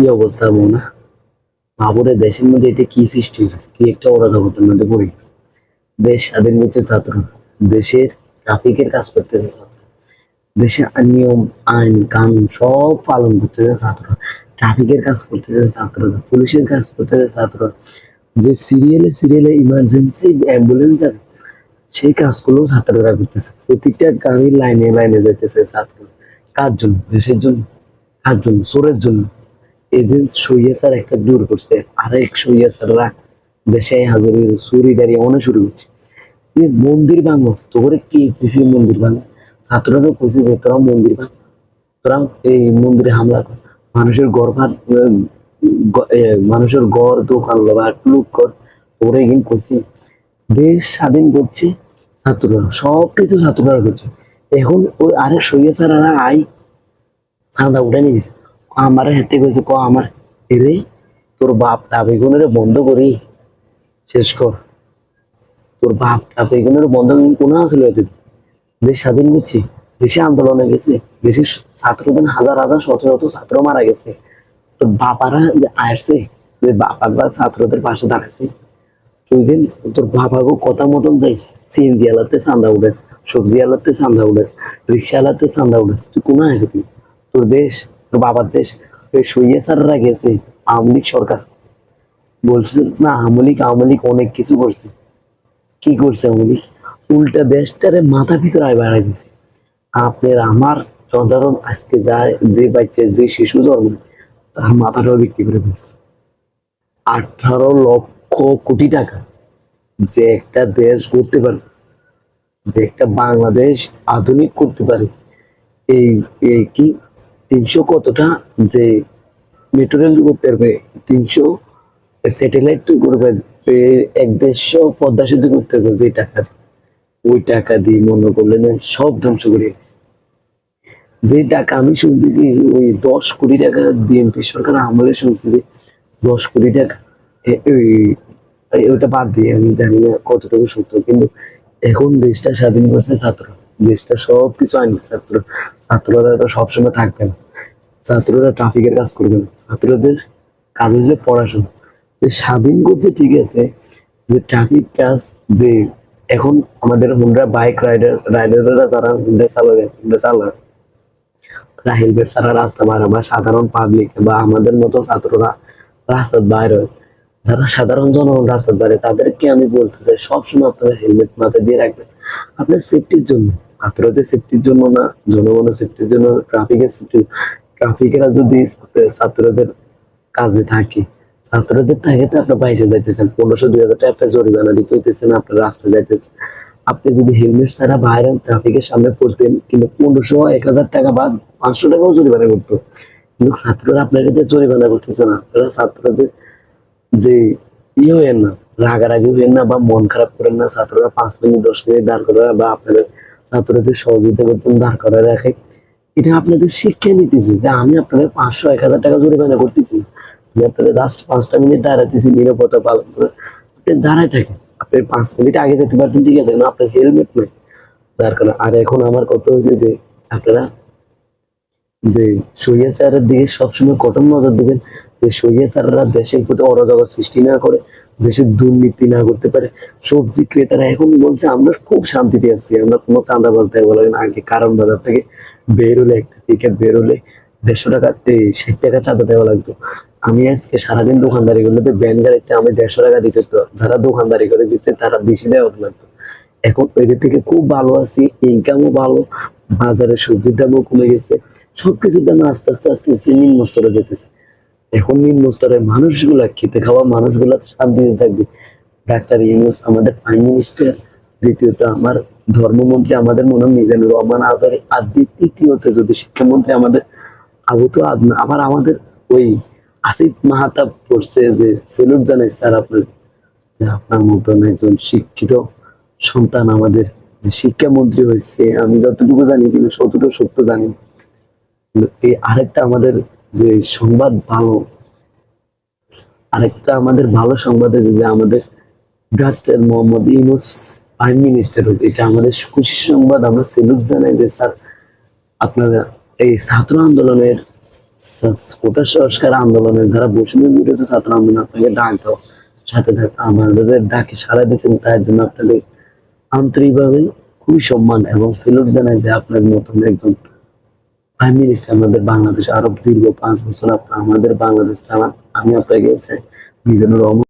কি অবস্থা না বাবুরে দেশের মধ্যে এটা কি সৃষ্টি হয়েছে? কি একটা অরাজকতার মধ্যে পড়ে গেছে? দেশ স্বাধীন করছে ছাত্র। দেশের ট্রাফিকের কাজ করতেছে ছাত্র। দেশে নিয়ম, আইন, কানুন সব পালন করতেছে ছাত্র। ট্রাফিকের কাজ করতেছে ছাত্ররা পুলিশের কাজ করতেছে ছাত্র। যে সিরিয়ালে সিরিয়ালে ইমার্জেন্সি অ্যাম্বুলেন্স যাবে সেই কাজগুলো ছাত্ররা করতেছে। প্রতিটা গাড়ির লাইনে লাইনে যাইতেছে ছাত্র। কার জন্য? দেশের জন্য? কার জন্য? চোরের জন্য? এদিন সইয়া স্যার একটা দূর করছে আরেক সইয়া স্যাররা দেশে হাজারি চুরি দাঁড়িয়ে অনেক শুরু করছে। মন্দির ভাঙো তোরে মন্দির ভাঙা? ছাত্ররা কইছে যে তোরা মন্দির ভাঙ তোরা এই মন্দিরে হামলা কর। মানুষের ঘর ভাঙ, উম, গ- এ, মানুষের ঘর দোকান লুট কর। ওরে কিন্তু কইছি দেশ স্বাধীন করছে ছাত্ররা সব কিছু ছাত্ররা করছে। এখন ওই আরেক সইয়া স্যাররা আই চাঁদা উঠে নিয়ে গেছে আমার হাতে কইছে ক, আমার এরে, তোর বাপ টাবিগুনের বন্ধ করি। শেষ কর। তোর বাপ টাবিগুনের বন্ধ কোন আসলে এতে? দেশ স্বাধীন করছে, দেশে আন্দোলনে গেছে, দেশের ছাত্রদের হাজার হাজার শত শত ছাত্র মারা গেছে। তোর বাপারা যে আসছে, যে বাপারা ছাত্রদের পাশে দাঁড়াচ্ছে তুই যে তোর বাবাকে কথা মতন যাই সিএনজি আলাতে চান্দা উঠেছ সবজি আলাতে চান্দা উঠেছ রিক্সা আলাতে চান্দা উঠেছ তুই কোন আছে তুই তোর দেশ বাবার দেশ। এই সইয়ে স্যাররা গেছে, আওয়ামী সরকার। বলছে না, আওয়ামী লীগ, আওয়ামী অনেক কিছু করছে। কি করছে আওয়ামী উল্টা দেশটারে মাথা পিছনে আয় বাড়াই দিছে। আপনার আমার সাধারণ আজকে যায় যে বাচ্চা যে শিশু জন্ম, তার মাথাটাও বিক্রি করে ফেলছে। আঠারো লক্ষ কোটি টাকা যে একটা দেশ করতে পারে, যে একটা বাংলাদেশ আধুনিক করতে পারে এই কি তিনশো কতটা যে মেট্রো রেল করতে তিনশো স্যাটেলাইট করবে এক দেড়শো পদ্মা সেতু করতে পারবে যে টাকা। ওই টাকা দিয়ে মনে করলেন সব ধ্বংস করে গেছে যে টাকা আমি শুনছি যে ওই দশ কোটি টাকা বিএনপি সরকার আমলে শুনছি যে দশ কোটি টাকা ওই- বাদ দিয়ে, আমি জানি না কতটুকু সত্য, কিন্তু এখন দেশটা স্বাধীন করছে ছাত্র দেশটা সব কিছু আইন ছাত্র ছাত্ররা তো সবসময় থাকবে না। ছাত্ররা ট্রাফিকের কাজ করবে না। ছাত্রদের কাজ হচ্ছে পড়াশোনা, যে স্বাধীন করছে ঠিক আছে, যে ট্রাফিক কাজ যে এখন আমাদের হুন্ডা বাইক রাইডার রাইডাররা যারা হুন্ডা চালাবে হুন্ডা চালায়, তারা হেলমেট ছাড়া রাস্তা বাইরে বা সাধারণ পাবলিক বা আমাদের মতো ছাত্ররা রাস্তার বাইরে যারা সাধারণ জনগণ রাস্তার বাইরে, তাদেরকে আমি বলতে চাই, সবসময় আপনারা হেলমেট মাথায় দিয়ে রাখবেন। আপনার সেফটির জন্য। ছাত্রদের সেফটির জন্য না, জনগণের সেফটির জন্য ট্রাফিকের সেফটি ট্রাফিকেরা যদি ছাত্রদের কাজে থাকে, ছাত্রদের থাকে তো আপনার বাইসে যাইতেছেন, পনেরোশো, দুই হাজার টাকা আপনার জরিমানা দিতে হইতেছেন, আপনার রাস্তায় যাইতেছেন। আপনি যদি হেলমেট ছাড়া বাইরে ট্রাফিকের সামনে পড়তেন, কিন্তু পনেরোশো, এক হাজার টাকা বা পাঁচশো টাকাও জরিমানা করতো। কিন্তু ছাত্ররা আপনার কাছে জরিমানা করতেছে না। আপনারা ছাত্রদের যে ই হইেন না, রাগারাগি হইেন না বা মন খারাপ করেন না, ছাত্ররা পাঁচ মিনিট, দশ মিনিট দাঁড় করে বা আপনাদের ছাত্রদের সহযোগিতা করতেন দাঁড় করে রাখে এটা আপনাদের শিক্ষা নিতেছে যে আমি আপনাদের পাঁচশো, এক হাজার টাকা জরিমানা করতেছি। আমি আপনাদের জাস্ট পাঁচটা মিনিট দাঁড়াতেছি নিরাপত্তা পালন করে। আপনি দাঁড়ায় থাকেন। আপনি পাঁচ মিনিট আগে যেতে পারতেন, ঠিক আছে আপনার হেলমেট নেই। যার কারণে আর এখন আমার কথা হয়েছে যে আপনারা যে সৈয়াচারের দিকে সবসময় কঠোর নজর দিবেন, যে সৈয়াচাররা দেশের প্রতি অরাজকতা সৃষ্টি না করে দেশের দুর্নীতি না করতে পারে, সবজি ক্রেতারা এখন বলছে, আমরা খুব শান্তিতে আছি, আমরা কোনো চাঁদাবাজ দেওয়া লাগে না আগে কারণ বাজার থেকে বেরোলে একটা থেকে বেরোলে দেড়শো টাকা ষাট টাকা চাঁদা দেওয়া লাগতো। আমি আজকে সারাদিন দোকানদারি করলে ব্যান গাড়িতে আমি দেড়শো টাকা দিতে হতো যারা দোকানদারি করে দিতে তারা বেশি দেওয়া লাগতো। এখন এদের থেকে খুব ভালো আছি ইনকামও ভালো, বাজারে সবজির দামও কমে গেছে, সবকিছুর দাম আস্তে আস্তে আস্তে আস্তে নিম্ন স্তরে যেতেছে। এখন নিম্ন স্তরের মানুষগুলা, খেতে খাওয়া মানুষগুলা শান্তিতে থাকবে। ডাক্তার ইউনুস, আমাদের প্রাইম মিনিস্টার দ্বিতীয়ত আমার ধর্মমন্ত্রী আমাদের মনে হয় মিজানুর রহমান আজারি, আর দ্বি- তৃতীয়ত যদি শিক্ষামন্ত্রী আমাদের আবু তো আদনা, আবার আমাদের ওই আসিফ মাহাতাব পড়ছে যে, সেলুট জানাই, স্যার, আপনার আপনার মতন একজন শিক্ষিত সন্তান আমাদের যে শিক্ষামন্ত্রী হয়েছে, আমি যতটুকু জানি কিন্তু ততটুকু সত্য জানি এই আরেকটা আমাদের যে সংবাদ ভালো, আরেকটা আমাদের ভালো সংবাদ হয়েছে যে আমাদের doctor Mohammad Yunus prime minister হয়েছে। এটা আমাদের খুশি সংবাদ, আমরা সেলুট জানাই যে স্যার, আপনারা এই ছাত্র আন্দোলনের কোটা সংস্কার আন্দোলনের যারা বৈষম্য বিরোধী ছাত্র আন্দোলন আপনাকে ডাক সাথে থাক, আমাদের ডাকে সারা দিয়েছেন তার জন্য আপনাদের আন্তরিকভাবে খুবই সম্মান এবং সেলুট জানাই যে আপনার মতন একজন প্রাইম মিনিস্টার আমাদের বাংলাদেশ আরও দীর্ঘ পাঁচ বছর আপনার আমাদের বাংলাদেশ চালান। আমি আপনাকে গেছে মিজানুর রহমান।